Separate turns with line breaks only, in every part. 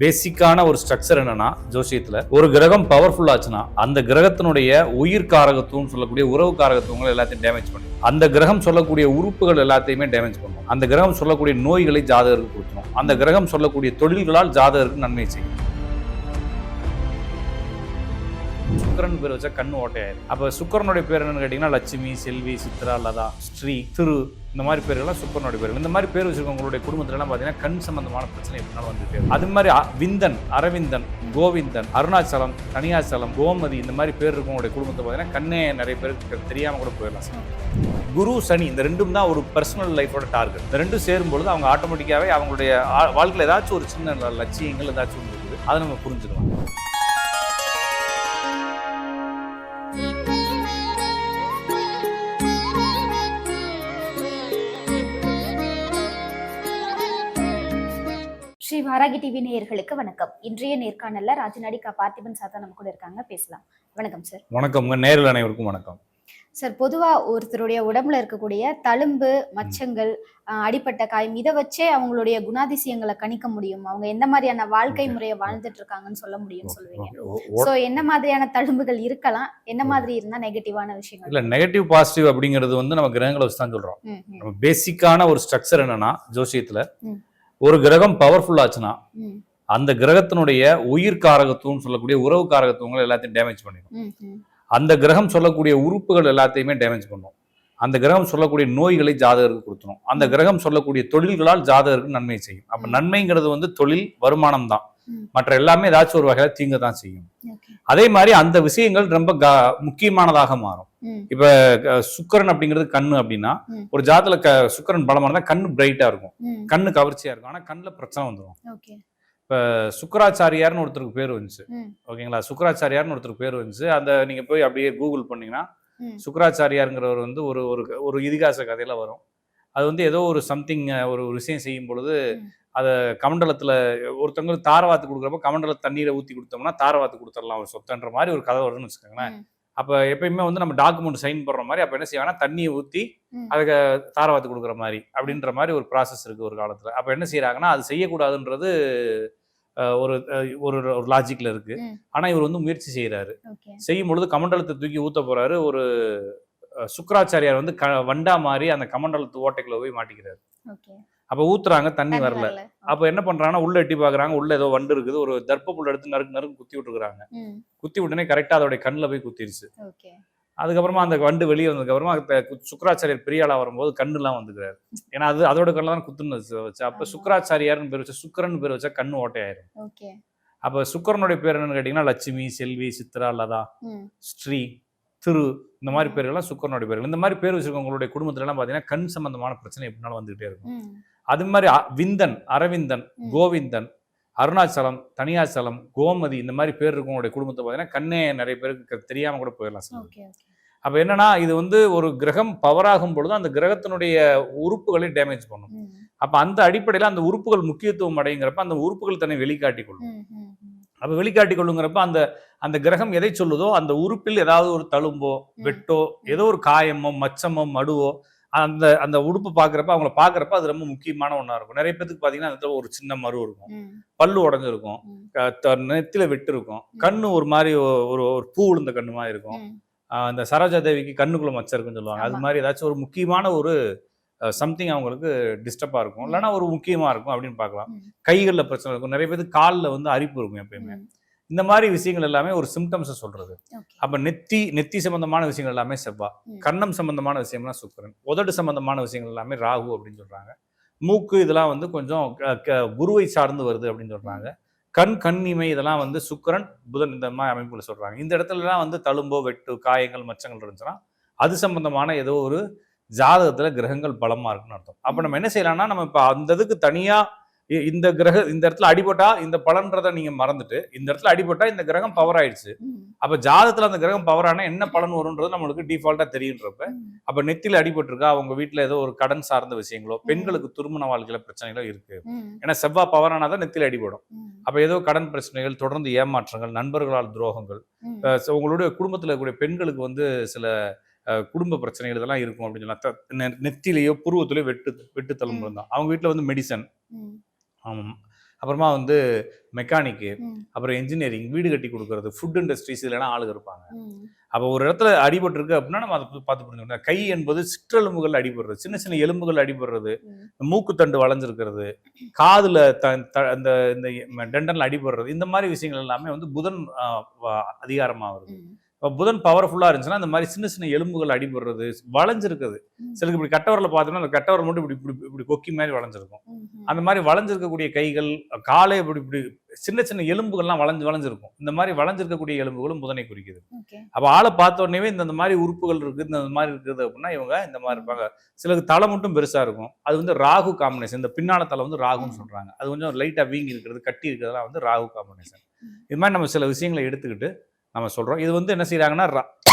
பேசிக்கான ஒரு ஸ்ட்ரக்சர் என்னன்னா ஜோசியத்துல ஒரு கிரகம் பவர்ஃபுல் ஆச்சுன்னா அந்த கிரகத்தினுடைய உயிர் காரகத்துவம் சொல்லக்கூடிய உறவு காரகத்துவங்கள் எல்லாத்தையும் டேமேஜ் பண்ணும். அந்த கிரகம் சொல்லக்கூடிய உறுப்புகள் எல்லாத்தையுமே டேமேஜ் பண்ணும். அந்த கிரகம் சொல்லக்கூடிய நோய்களை ஜாதகருக்கு கொடுத்துரும். அந்த கிரகம் சொல்லக்கூடிய தொழில்களால் ஜாதகருக்கு நன்மை செய்யும். சுக்கரன் பேர் வச்சா கண்ணு ஓட்டையாயிரு அப்ப சுக்கரனுடைய பேர் என்னன்னு கேட்டீங்கன்னா லட்சுமி செல்வி சித்ரா லதா ஸ்ரீ திரு இந்த மாதிரி பேர்கள்லாம் சுக்கரனுடைய பேர். இந்த மாதிரி பேர் வச்சிருக்கவங்களுடைய குடும்பத்துலலாம் பார்த்தீங்கன்னா கண் சம்பந்தமான பிரச்சனை எப்படினாலும் வந்துட்டே அது மாதிரி விந்தன் அரவிந்தன் கோவிந்தன் அருணாச்சலம் தனியாச்சலம் கோமதி இந்த மாதிரி பேர் இருக்கவங்களுடைய குடும்பத்தை பார்த்தீங்கன்னா கண்ணே நிறைய பேருக்கு தெரியாமல் கூட போயிடலாம். சார் குரு சனி இந்த ரெண்டும் தான் ஒரு பர்சனல் லைஃபோட டார்கெட் இந்த ரெண்டும் சேரும்பொழுது அவங்க ஆட்டோமேட்டிக்காகவே அவங்களுடைய வாழ்க்கையில் ஏதாச்சும் ஒரு சின்ன லட்சியங்கள் ஏதாச்சும் இருக்குது அதை நம்ம புரிஞ்சுக்கலாம்.
ஸ்ரீ வாராகி டிவி நேயர்களுக்கு வணக்கம். இன்றைய நேர்காணல்ல ராஜநாடி கா பார்த்திபன் சாத்தா நம்ம கூட இருக்காங்க. பேசலாம். வணக்கம் சார்.
வணக்கம்ங்க நேரில் அனைவருக்கும் வணக்கம்.
சார் பொதுவா ஒருத்தருடைய உடம்புல இருக்கக்கூடிய தழும்பு மச்சங்கள் ஆஹ், அடிபட்ட காயம் இதை வச்சே அவங்களுடைய குணாதிசயங்களை கணிக்க முடியும். அவங்க எந்த மாதிரியான வாழ்க்கை. முறையை வாழ்ந்துட்டு இருக்காங்கன்னு சொல்ல முடியும் சொல்லுவீங்க. சோ என்ன மாதிரியான தழும்புகள் இருக்கலாம்? என்ன மாதிரி இருந்தா நெகட்டிவான விஷயங்கள்
இல்ல நெகட்டிவ் பாசிட்டிவ் அப்படிங்கிறது வந்து நம்ம கிரகங்களை வச்சு தான் சொல்றோம். பேசிக்கான ஒரு ஸ்ட்ரக்சர் என்னன்னா ஜோசியத்துல. ஒரு கிரகம் பவர்ஃபுல் ஆச்சுன்னா அந்த கிரகத்தினுடைய உயிர் காரகத்துவம் சொல்லக்கூடிய உறவு காரகத்துவங்கள் எல்லாத்தையும் டேமேஜ் பண்ணிடும். அந்த கிரகம் சொல்லக்கூடிய உறுப்புகள் எல்லாத்தையுமே டேமேஜ் பண்ணும். அந்த கிரகம் சொல்லக்கூடிய நோய்களை ஜாதகருக்கு கொடுத்துரும். அந்த கிரகம் சொல்லக்கூடிய தொழில்களால் ஜாதகருக்கு நன்மை செய்யும். அப்ப. நன்மைங்கிறது வந்து தொழில் வருமானம் தான். மற்ற எல்லாமே ஏதாச்சும் ஒரு வகையில தீங்க தான் செய்யும். அதே மாதிரி அந்த விஷயங்கள் ரொம்ப முக்கியமானதாக மாறும். அஹ் சுக்கிரன் அப்படிங்கிறது கண்ணு அப்படின்னா. ஒரு ஜாதத்துல க சுக்கிரன் பலமா இருந்தா கண்ணு பிரைட்டா இருக்கும். கண்ணு கவர்ச்சியா இருக்கும். ஆனா கண்ணுல பிரச்சனை வந்துடும்
okay.
சுக்கராச்சாரியார்னு ஒருத்தருக்கு பேர் வந்துச்சு. ஓகேங்களா? சுக்கராச்சாரியார்னு ஒருத்தருக்கு பேர் வந்துச்சு. அந்த நீங்க போய் அப்படியே கூகுள் பண்ணீங்கன்னா சுக்கராச்சாரியாருங்கிறவர் வந்து ஒரு ஒரு ஒரு இதிகாச கதையில வரும். அது வந்து ஏதோ ஒரு சம்திங் ஒரு விஷயம் செய்யும் பொழுது. அதை கமண்டலத்துல ஒருத்தவங்க தாரவாத்து கொடுக்குறப்ப கமண்டல தண்ணீரை ஊத்தி கொடுத்தோம்னா தாரவாத்து கொடுத்துடலாம் ஒரு சொத்தன்ற மாதிரி ஒரு கதை வரும்னு வச்சுக்கோங்களேன் அப்ப எப்பயுமே வந்து நம்ம டாக்குமெண்ட் சைன் பண்ற மாதிரி அப்ப என்ன செய்வாங்கன்னா தண்ணியை ஊத்தி
ம்.
அதுக்கு தாரவாத்து கொடுக்குற மாதிரி அப்படின்ற மாதிரி ஒரு ப்ராசஸ் இருக்கு ஒரு காலத்துல அப்ப என்ன செய்யறாங்கன்னா அது செய்யக்கூடாதுன்றது ஒரு ஒரு ஒரு லாஜிக்ல இருக்கு
ம்.
ஆனா இவர் வந்து முயற்சி செய்யறாரு
okay.
செய்யும் பொழுது கமண்டலத்தை தூக்கி ஊத்த போறாரு ஒரு சுக்கராச்சாரியார் வந்து க வண்டா மாதிரி அந்த கமண்டலத்து ஓட்டைக்குள்ள போய் மாட்டிக்கிறாரு. அப்ப ஊத்துறாங்க தண்ணி வரல. அப்ப என்ன பண்றாங்கன்னா உள்ள எட்டி பாக்குறாங்க உள்ள ஏதோ வண்டு இருக்குது ஒரு தர்ப்ப புல் எடுத்து நறுக்கு நறுக்கு குத்தி விட்டுருக்காங்க குத்தி விட்டுனே கரெக்டா அதோட கண்ணில் போய் குத்திருச்சு. அதுக்கப்புறமா அந்த வண்டு வெளியே வந்ததுக்கு அப்புறமா சுக்கராச்சாரியர் பெரிய ஆளா வரும்போது கண்ணுலாம் வந்துக்கிறாரு. ஏன்னா அது அதோட கண்ணில் தான் குத்துன்னு வச்சு. அப்ப. சுக்கராச்சாரியார்னு பேர் வச்சா சுக்கரன் பேர் வச்சா கண்ணு ஓட்டையாயிரும். அப்ப சுக்கரனுடைய பேர் என்னன்னு கேட்டீங்கன்னா லட்சுமி செல்வி சித்ரா லதா ஸ்ரீ திரு இந்த மாதிரி. பேர்கள்லாம் சுக்கரனுடைய பேர்கள். இந்த மாதிரி பேர் வச்சிருக்கவங்களுடைய குடும்பத்துல எல்லாம் பாத்தீங்கன்னா கண் சம்பந்தமான பிரச்சனை எப்படினாலும் வந்துகிட்டே இருக்கும். அது மாதிரி விந்தன் அரவிந்தன். கோவிந்தன் அருணாச்சலம் தனியாச்சலம் கோமதி இந்த மாதிரி பேர் இருக்கவங்களுடைய குடும்பத்தை பார்த்தீங்கன்னா கண்ணே நிறைய பேருக்கு தெரியாம கூட போயிடலாம் சார். அப்ப என்னன்னா இது வந்து ஒரு கிரகம் பவராகும் பொழுது அந்த கிரகத்தினுடைய உறுப்புகளை டேமேஜ் பண்ணும் அப்ப அந்த அடிப்படையில அந்த உறுப்புகள் முக்கியத்துவம் அடைங்கிறப்ப அந்த உறுப்புகள் தன்னை வெளிக்காட்டிக் கொள்ளும். அப்ப வெளிக்காட்டிக் கொள்ளுங்கிறப்ப அந்த அந்த கிரகம் எதை சொல்லுதோ அந்த உறுப்பில் ஏதாவது ஒரு தழும்போ. வெட்டோ ஏதோ ஒரு காயமோ மச்சமோ மடுவோ அந்த அந்த உடுப்பு பார்க்கறப்ப அவங்கள பார்க்கறப்ப அது ரொம்ப முக்கியமான ஒண்ணா இருக்கும். நிறைய பேத்துக்கு பாத்தீங்கன்னா அந்த ஒரு சின்ன மரு இருக்கும். பல்லு உடஞ்சிருக்கும். நெத்தில வெட்டு இருக்கும். கண்ணு ஒரு மாதிரி ஒரு ஒரு பூ விழுந்த கண்ணு மாதிரி இருக்கும். அந்த சரோஜா தேவிக்கு கண்ணுக்குள்ள மச்சம் இருக்குன்னு சொல்லுவாங்க. அது. மாதிரி ஏதாச்சும் ஒரு முக்கியமான ஒரு சம்திங் அவங்களுக்கு டிஸ்டர்பா இருக்கும். இல்லைன்னா ஒரு முக்கியமா இருக்கும் அப்படின்னு பார்க்கலாம். கைகளில் பிரச்சனை இருக்கும். நிறைய பேருக்கு காலில் வந்து அரிப்பு இருக்கும் எப்பயுமே. இந்த மாதிரி விஷயங்கள் எல்லாமே ஒரு சிம்டம்ஸை சொல்றது. அப்ப நெத்தி நெத்தி சம்பந்தமான விஷயங்கள் எல்லாமே செவ்வா.
ம்.
கன்னம் சம்பந்தமான விஷயம்லாம் சுக்கரன். உதடு சம்பந்தமான விஷயங்கள் எல்லாமே ராகு அப்படின்னு சொல்றாங்க. மூக்கு இதெல்லாம் வந்து கொஞ்சம் குருவை சார்ந்து வருது அப்படின்னு சொல்றாங்க. கண் கண்ணிமை இதெல்லாம் வந்து சுக்கிரன் புதன் இந்த மாதிரி அமைப்புல சொல்றாங்க. இந்த இடத்துலலாம் வந்து தழும்போ வெட்டு காயங்கள் மச்சங்கள் இருந்துச்சுன்னா அது சம்பந்தமான ஏதோ ஒரு ஜாதகத்துல கிரகங்கள் பலமா இருக்குன்னு அர்த்தம். அப்ப நம்ம என்ன செய்யலாம்னா நம்ம இப்ப அந்த இதுக்கு தனியா இந்த கிரக இந்த இடத்துல அடிபட்டா இந்த பலன்றதை நீங்க மறந்துட்டு இந்த இடத்துல அடிபட்டா இந்த கிரகம் பவர் ஆயிடுச்சு. அப்ப ஜாதகத்துல அந்த கிரகம் பவர் ஆனா என்ன பலன் வரும்ன்றது நம்மளுக்கு டிஃபால்ட்டா தெரியுன்றப்ப. அப்ப நெத்தில அடிபட்டிருக்கா அவங்க வீட்ல ஏதோ ஒரு கடன் சார்ந்த விஷயங்களோ பெண்களுக்கு திருமண வாழ்க்கையில பிரச்சனைகளோ இருக்கு. ஏன்னா செவ்வாய் பவர் ஆனாதான் நெத்தில அடிபடும். அப்ப ஏதோ கடன் பிரச்சனைகள் தொடர்ந்து ஏமாற்றங்கள் நண்பர்களால் துரோகங்கள் உங்களுடைய குடும்பத்துல இருக்கக்கூடிய பெண்களுக்கு வந்து சில குடும்ப பிரச்சனைகள் இதெல்லாம் இருக்கும் அப்படின்னு சொன்னா நெத்திலேயோ புருவத்திலேயோ வெட்டு வெட்டு தழும்பு
ம்.
இருந்தா அவங்க வீட்ல வந்து மெடிசன். ஆமாம். அப்புறமா வந்து மெக்கானிக்கு அப்புறம் இன்ஜினியரிங் வீடு கட்டி கொடுக்கறது ஃபுட் இண்டஸ்ட்ரீஸ் இல்லைனா ஆளுங்க இருப்பாங்க. அப்போ ஒரு இடத்துல அடிபட்டிருக்கு அப்படின்னா நம்ம அதை பார்த்து புரிஞ்சுக்கணும். கை என்பது சிற்றெலும்புகள் அடிபடுறது சின்ன சின்ன எலும்புகள் அடிபடுறது மூக்குத்தண்டு வளைஞ்சிருக்கிறது காதுல த த- இந்த இந்த டெண்டன்ல அடிபடுறது இந்த மாதிரி விஷயங்கள் எல்லாமே வந்து புதன் ஆஹ், வ- அதிகாரமா வருது இப்போ புதன் பவர்ஃபுல்லா இருந்துச்சுன்னா இந்த மாதிரி சின்ன சின்ன எலும்புகள் அடிபடுறது வளைஞ்சிருக்குது. சிலருக்கு இப்படி கட்டவரில் பார்த்தோம்னா அந்த கட்டவரை மட்டும் இப்படி இப்படி இப்படி கொக்கி மாதிரி வளைஞ்சிருக்கும். அந்த மாதிரி வளைஞ்சிருக்கக்கூடிய கைகள் காலை இப்படி இப்படி சின்ன சின்ன எலும்புகள்லாம் வளைஞ்சு வளைஞ்சிருக்கும். இந்த மாதிரி வளைஞ்சிருக்கக்கூடிய எலும்புகளும் புதனை குறிக்குது. அப்போ ஆளை பார்த்த உடனே இந்த மாதிரி உறுப்புகள் இருக்குது இந்த மாதிரி இருக்குது அப்படின்னா இவங்க இந்த மாதிரி இருப்பாங்க. சிலருக்கு தலை மட்டும் பெருசா இருக்கும். அது வந்து ராகு காம்பினேஷன் இந்த பின்னால தலை வந்து ராகுன்னு
ம்.
சொல்றாங்க. அது கொஞ்சம் லைட்டா வீங்கி இருக்கிறது கட்டி இருக்கிறதுலாம் வந்து ராகு காம்பினேஷன். இது மாதிரி நம்ம சில விஷயங்களை எடுத்துக்கிட்டு நம்ம சொல்றோம். இது வந்து என்ன செய்றாங்கன்னா ரா-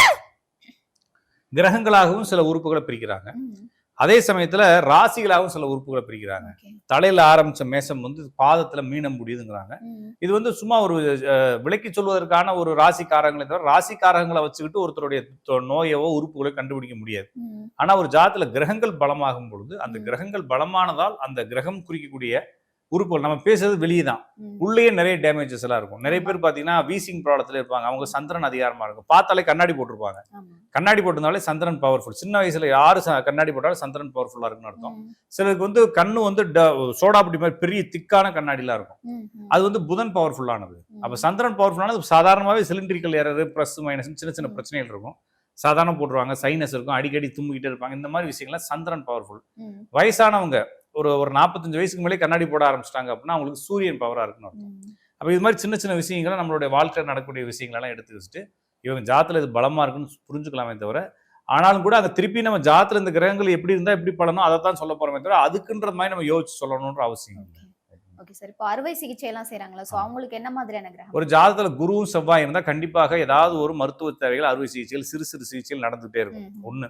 கிரகங்களாகவும் சில உறுப்புகளை பிரிக்கிறாங்க. அதே சமயத்துல ராசிகளாகவும் சில உறுப்புகளை பிரிக்கிறாங்க. தலையில ஆரம்பிச்ச மேசம் வந்து பாதத்துல மீனம் முடியுதுங்கிறாங்க. இது வந்து சும்மா ஒரு அஹ், விளக்கி சொல்வதற்கான ஒரு ராசிக்காரங்களை தவிர ராசிக்காரங்களை வச்சுக்கிட்டு ஒருத்தருடைய நோயவோ உறுப்புகளோ கண்டுபிடிக்க முடியாது. ஆனா ஒரு ஜாதத்துல கிரகங்கள் பலமாகும் பொழுது அந்த. கிரகங்கள் பலமானதால் அந்த கிரகம் குறிக்கக்கூடிய உறுப்புகள் நம்ம பேசுறது வெளியே தான். உள்ளேயே நிறைய டேமேஜஸ் எல்லாம் இருக்கும். நிறைய. பேர் பாத்தீங்கன்னா வீசிங் ப்ராப்ளத்துல இருப்பாங்க. அவங்க சந்திரன் அதிகாரமா இருக்கும். பார்த்தாலே கண்ணாடி போட்டிருப்பாங்க. கண்ணாடி போட்டிருந்தாலே சந்திரன் பவர்ஃபுல் சின்ன வயசுல யாரு ச- கண்ணாடி போட்டாலும் சந்திரன் பவர்ஃபுல்லா இருக்குன்னு அர்த்தம். சிலருக்கு வந்து கண்ணு வந்து ட- சோடாபுட்டி மாதிரி பெரிய திக்கான கண்ணாடிலாம் இருக்கும். அது வந்து புதன் பவர்ஃபுல்லானது. அப்ப சந்திரன் பவர்ஃபுல்லானது சாதாரணமாவே சிலிண்ட்ரிக்கல் ஏறது ப்ளஸ் மைனஸ் சின்ன சின்ன. பிரச்சனைகள் இருக்கும். சாதாரண போட்டுருவாங்க. சைனஸ் இருக்கும். அடிக்கடி தும்மிக்கிட்டே இருப்பாங்க. இந்த மாதிரி விஷயங்கள்லாம் சந்திரன் பவர்ஃபுல் வயசானவங்க ஒரு ஒரு நாற்பத்தஞ்சு வயசுக்கு மேலே கண்ணாடி போட ஆரம்பிச்சிட்டாங்க அப்படின்னா அவங்களுக்கு சூரியன் பவரா இருக்கணும் அர்த்தம்.
ம்.
அப்ப இது மாதிரி சின்ன சின்ன விஷயங்களை நம்மளுடைய வாழ்க்கையில் நடக்கக்கூடிய விஷயங்களெல்லாம் எடுத்து வச்சுட்டு இவங்க ஜாத்துல இது பலமா இருக்குன்னு புரிஞ்சுக்கலாமே தவிர ஆனாலும் கூட அங்க திருப்பி நம்ம ஜாத்துல இந்த கிரகங்கள் எப்படி இருந்தா எப்படி பலனோ அதை தான் சொல்ல போறோமே தவிர அதுக்குன்ற மாதிரி நம்ம யோசிச்சு சொல்லணுன்ற அவசியம் இல்லை.
ஓகே. சார். இப்போ அறுவை சிகிச்சை எல்லாம் செய்றாங்களா? சோ அவங்களுக்கு என்ன மாதிரியான கிரகம்?
ஒரு ஜாதகத்துல குருவும் செவ்வாய் இருந்தா கண்டிப்பாக ஏதாவது ஒரு மருத்துவ தேவைகள் அறுவை சிகிச்சைகள் சிறு சிறு சிகிச்சைகள் நடந்துகிட்டே இருக்கும். ஒண்ணு.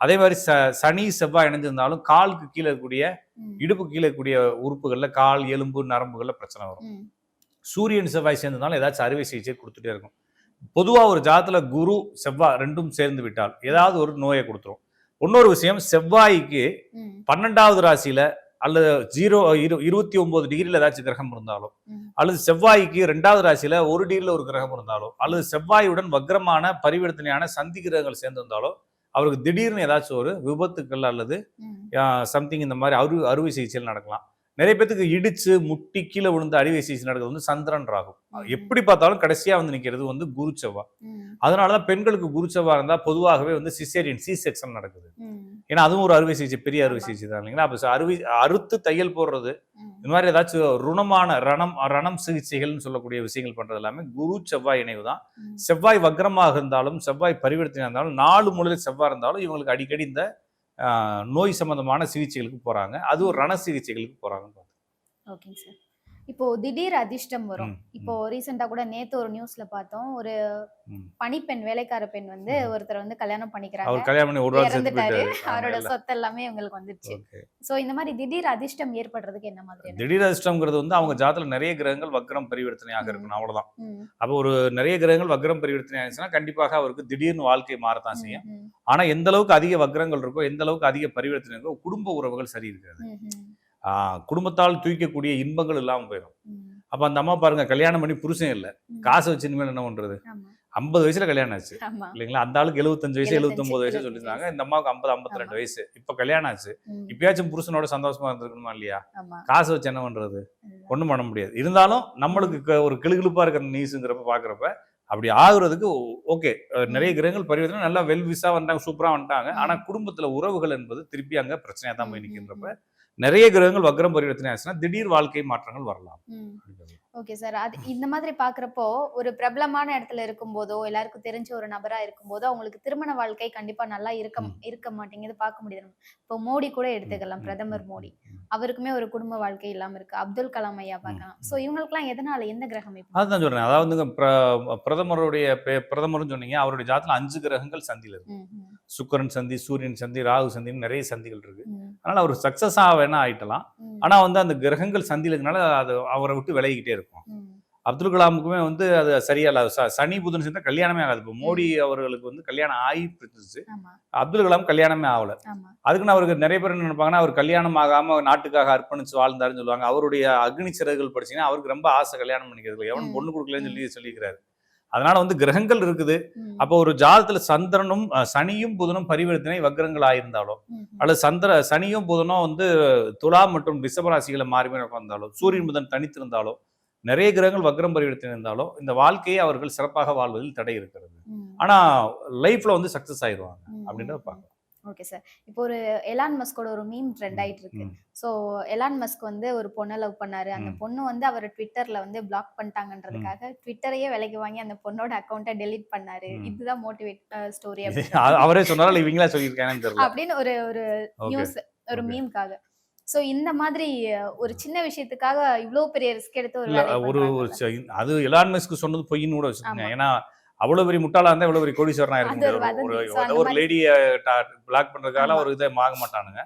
அதே மாதிரி ச சனி செவ்வாய் இணைஞ்சிருந்தாலும் காலுக்கு கீழே இருக்கக்கூடிய இடுப்பு கீழே இருக்கக்கூடிய உறுப்புகள்ல கால் எலும்பு நரம்புகள்ல பிரச்சனை வரும். சூரியன் செவ்வாய் சேர்ந்ததுனால ஏதாச்சும் அறுவை சிகிச்சை கொடுத்துட்டே இருக்கும். பொதுவா ஒரு ஜாதத்துல குரு செவ்வாய் ரெண்டும் சேர்ந்து விட்டால் ஏதாவது ஒரு நோயை கொடுத்துரும். இன்னொரு விஷயம் செவ்வாய்க்கு பன்னெண்டாவது ராசியில அல்லது ஜீரோ இரு இருபத்தி ஒன்பது டிகிரியில் ஏதாச்சும் கிரகம் இருந்தாலும். அல்லது செவ்வாய்க்கு ரெண்டாவது ராசியில ஒரு டிகிரியில் ஒரு கிரகம் இருந்தாலும் அல்லது செவ்வாயுடன் வக்ரமான பரிவர்த்தனையான சந்தி கிரகங்கள் சேர்ந்து இருந்தாலும் அவருக்கு திடீர்னு ஏதாச்சும் ஒரு விபத்துக்கள் அல்லது சம்திங் இந்த மாதிரி அறு அறுவை சிகிச்சைகள் நடக்கலாம். நிறைய பேத்துக்கு இடிச்சு முட்டி கீழே விழுந்து அறுவை சிகிச்சை நடக்கிறது வந்து சந்திரன் ராகும். எப்படி பார்த்தாலும் கடைசியா வந்து நிக்கிறது வந்து குரு செவ்வாய்
ம்,
அதனாலதான் பெண்களுக்கு குரு செவ்வாய் இருந்தா பொதுவாகவே வந்து சிசேரியன் சி செக்ஷன் நடக்குது. ஏன்னா அதுவும் ஒரு அறுவை சிகிச்சை பெரிய அறுவை. சிகிச்சை தான் இல்லைங்களா? அப்ப அறுவை அறுத்து தையல் போடுறது. இந்த மாதிரி ஏதாச்சும் ருணமான ரணம் ரணம் சிகிச்சைகள்னு சொல்லக்கூடிய விஷயங்கள் பண்றது எல்லாமே குரு செவ்வாய் இணைவு தான். செவ்வாய் வக்ரமாக இருந்தாலும் செவ்வாய் பரிவர்த்தனை இருந்தாலும் நாலு மூலையில் செவ்வாய் இருந்தாலும் இவங்களுக்கு அடிக்கடி இந்த நோய் சம்பந்தமான சிகிச்சைகளுக்கு போறாங்க. அதுவும் ரண சிகிச்சைகளுக்கு போறாங்க
ஓகேங்க சார். இப்போ திடீர் அதிர்ஷ்டம் வரும். இப்போ ரீசெண்டா கூட நேத்து ஒரு நியூஸ்ல பார்த்தோம். ஒரு. பணிப்பெண் வேலைக்கார பெண் வந்து. ஒருத்தர் வந்து கல்யாணம் பண்ணிக்கிறாங்க. இறந்துட்டாரு. அவரோட சொத்து எல்லாமே இவங்களுக்கு வந்துருச்சு. சோ இந்த மாதிரி திடீர் அதிர்ஷ்டம் ஏற்படுறதுக்கு என்ன மாதிரியான
திடீர் அதிர்ஷ்டம்ங்கிறது வந்து அவங்க ஜாதத்துல நிறைய கிரகங்கள் வக்ரம் பரிவர்த்தனையாக. இருக்கணும். அவ்வளவுதான். அப்போ ஒரு நிறைய கிரகங்கள் வக்ரம் பரிவர்த்தனை ஆயிடுச்சுன்னா கண்டிப்பாக அவருக்கு திடீர்னு வாழ்க்கை மாறத்தான் செய்யும். ஆனா எந்த அளவுக்கு அதிக வக்ரங்கள் இருக்கோ எந்த அளவுக்கு அதிக பரிவர்த்தனை இருக்கோ குடும்ப உறவுகள் சரி இருக்காது குடும்பத்தால் தூக்கக்கூடிய இன்பங்கள் இல்லாம போயிடும். அப்ப அந்த அம்மா பாருங்க கல்யாணம் பண்ணி புருஷன் இல்ல. காசு வச்சு இனிமேல் என்ன பண்றது? ஐம்பது வயசுல கல்யாணம் ஆச்சு. இல்லைங்களா? அந்த ஆளுக்கு எழுபத்தஞ்சு வயசு
75,
எழுபத்தொன்பது வயசு
75
சொல்லியிருந்தாங்க. இந்த அம்மாவுக்கு ஐம்பது ஐம்பத்தி ரெண்டு. வயசு. இப்ப கல்யாணம் ஆச்சு. இப்பயாச்சும் புருஷனோட சந்தோஷமா இருந்திருக்கணுமா இல்லையா? காசு வச்சு என்ன பண்றது. ஒண்ணும் பண்ண முடியாது. இருந்தாலும் நம்மளுக்கு ஒரு கிளுகிழுப்பா இருக்கிற நியூஸுங்கிறப்ப பாக்குறப்ப அப்படி ஆகுறதுக்கு ஓகே. நிறைய கிரகங்கள் பரிவர்த்தனை நல்லா வெல் விசா வந்தாங்க சூப்பரா வந்துட்டாங்க. ஆனா குடும்பத்துல உறவுகள் என்பது திருப்பி அங்க பிரச்சனையா தான் போய் நிற்கின்றப்ப நிறைய கிரகங்கள் வக்ரம் பரிவர்த்தனை ஆச்சுன்னா திடீர் வாழ்க்கை மாற்றங்கள் வரலாம்.
Okay sir. அது இந்த மாதிரி பாக்குறப்போ ஒரு பிரபலமான இடத்துல இருக்கும்போதோ எல்லாருக்கும் தெரிஞ்ச ஒரு நபரா இருக்கும்போதோ அவங்களுக்கு திருமண வாழ்க்கை கண்டிப்பா நல்லா இருக்க. இருக்க மாட்டேங்குது பார்க்க முடியுது இப்போ மோடி கூட எடுத்துக்கலாம் பிரதமர் மோடி. அவருக்குமே ஒரு குடும்ப வாழ்க்கை இல்லாம இருக்கு. அப்துல் கலாம் ஐயா பார்க்கலாம் சோ இவங்களுக்குலாம் எதனால எந்த கிரகம்
அதுதான் சொல்றேன். அதாவது பிரதமருடைய பிரதமர்னு சொன்னீங்க அவருடைய ஜாதத்துல அஞ்சு கிரகங்கள் சந்தியில இருக்கு. சுக்கிரன் சந்தி சூரியன் சந்தி ராகு சந்தின்னு நிறைய சந்திகள் இருக்கு. அதனால அவர் சக்சஸா வேணா ஆயிட்டலாம். ஆனா வந்து அந்த கிரகங்கள் சந்தியில இருக்கனால அது அவரை விட்டு விலகிக்கிட்டே இருக்கும். அப்துல் கலாமுக்குமே வந்து அது சரியா சனி புதன் சேர்ந்தா கல்யாணமே ஆகாது. இப்போ மோடி அவர்களுக்கு வந்து கல்யாணம் ஆகி இருந்துச்சு அப்துல் கலாம் கல்யாணமே ஆகல. அதுக்குன்னு அவருக்கு நிறைய பேர் என்ன நினைப்பாங்கன்னா அவர் கல்யாணம் ஆகாம நாட்டுக்காக அர்ப்பணிச்சு வாழ்ந்தாருன்னு சொல்லுவாங்க. அவருடைய அக்னி சிறகுகள் படிச்சீங்கன்னா அவருக்கு ரொம்ப ஆசை கல்யாணம் பண்ணிக்கிறது எவனும். பொண்ணு கொடுக்கலன்னு சொல்லி சொல்லிக்கிறாரு. அதனால வந்து கிரகங்கள் இருக்குது அப்போ ஒரு ஜாதத்துல சந்திரனும் சனியும் புதனும் பரிவர்த்தனை வக்ரங்கள் ஆயிருந்தாலோ
ம், ம்.
அல்லது சந்திர சனியும் புதனும் வந்து துலா மற்றும் ரிஷபராசிகளை மாறி மாறி உட்கார்ந்தாலோ சூரியன் புதன் தனித்திருந்தாலோ நிறைய கிரகங்கள் வக்ரம் பரிவர்த்தனை இருந்தாலோ இந்த வாழ்க்கையை அவர்கள் சிறப்பாக வாழ்வதில் தடை இருக்கிறது. ஆனா லைஃப்ல வந்து சக்சஸ் ஆயிடுவாங்க அப்படின்றத பார்க்கலாம்.
ஓகே சார் இப்போ ஒரு எலான் மஸ்கோட ஒரு மீம் ட்ரெண்ட் ஆயிட்டு இருக்கு. ஸோ எலான் மஸ்க் வந்து ஒரு பொண்ணை லவ் பண்ணாரு. அந்த. பொண்ணு வந்து அவர் ட்விட்டர்ல வந்து பிளாக் பண்ணிட்டாங்கன்றதுக்காக ட்விட்டரையே விலைக்கு வாங்கி அந்த பொண்ணோட அக்கௌண்ட்டை டெலீட் பண்ணாரு. இதுதான் மோட்டிவேட் ஸ்டோரி
அவரே சொன்னாலும் இவங்களா சொல்லியிருக்காங்கன்னு தெரியல.
அப்படின்னு ஒரு ஒரு நியூஸ் ஒரு. மீம்காக ஸோ இந்த மாதிரி ஒரு சின்ன விஷயத்துக்காக இவ்வளோ பெரிய ரிஸ்க் எடுத்து ஒரு
ஒரு அது எலான் மஸ்க் சொன்னது பொய்ன்னு கூட வச்சுக்கோங்க. ஏன்னா அவ்வளவு பெரிய முட்டாளா இருந்தா இவ்வளவு பெரிய கோடீஸ்வரனா இருக்க முடியாது ஒரு ஒரு- லேடிய பிளாக் பண்றதுக்காக. ஒரு இதை வாங்க மாட்டானுங்க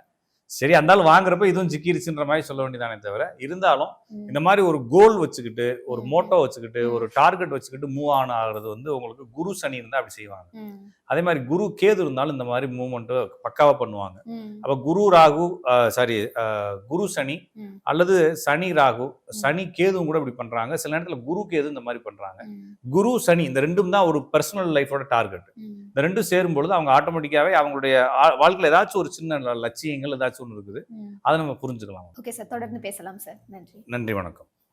சரி அந்தாலும் வாங்குறப்ப இதுவும் சிக்கிருச்சுன்ற மாதிரி சொல்ல வேண்டியதானே தவிர இருந்தாலும். இந்த மாதிரி ஒரு கோல் வச்சுக்கிட்டு ஒரு. மோட்டோ வச்சுக்கிட்டு. ஒரு டார்கெட் வச்சுக்கிட்டு மூவ் ஆன் ஆகுறது வந்து உங்களுக்கு குரு சனி இருந்தா அப்படி செய்வாங்க. அதே மாதிரி குரு கேது இருந்தாலும் இந்த மாதிரி மூவ்மெண்ட் பக்காவா பண்ணுவாங்க. அப்ப குரு ராகு சாரி குரு சனி அல்லது சனி ராகு சனி கேதுவும் கூட இப்படி பண்றாங்க. சில நேரத்துல குரு கேது இந்த மாதிரி பண்றாங்க. குரு சனி இந்த ரெண்டும் தான் ஒரு பர்சனல் லைஃபோட டார்கெட். இந்த ரெண்டும் சேரும் பொழுது அவங்க ஆட்டோமேட்டிக்காவே அவங்களுடைய வாழ்க்கையில ஏதாச்சும் ஒரு சின்ன லட்சியங்கள் ஏதாச்சும் ஒன்று இருக்குது. அதை நம்ம புரிஞ்சுக்கலாம்.
ஓகே சார் தொடர்ந்து பேசலாம் சார். நன்றி.
நன்றி வணக்கம்.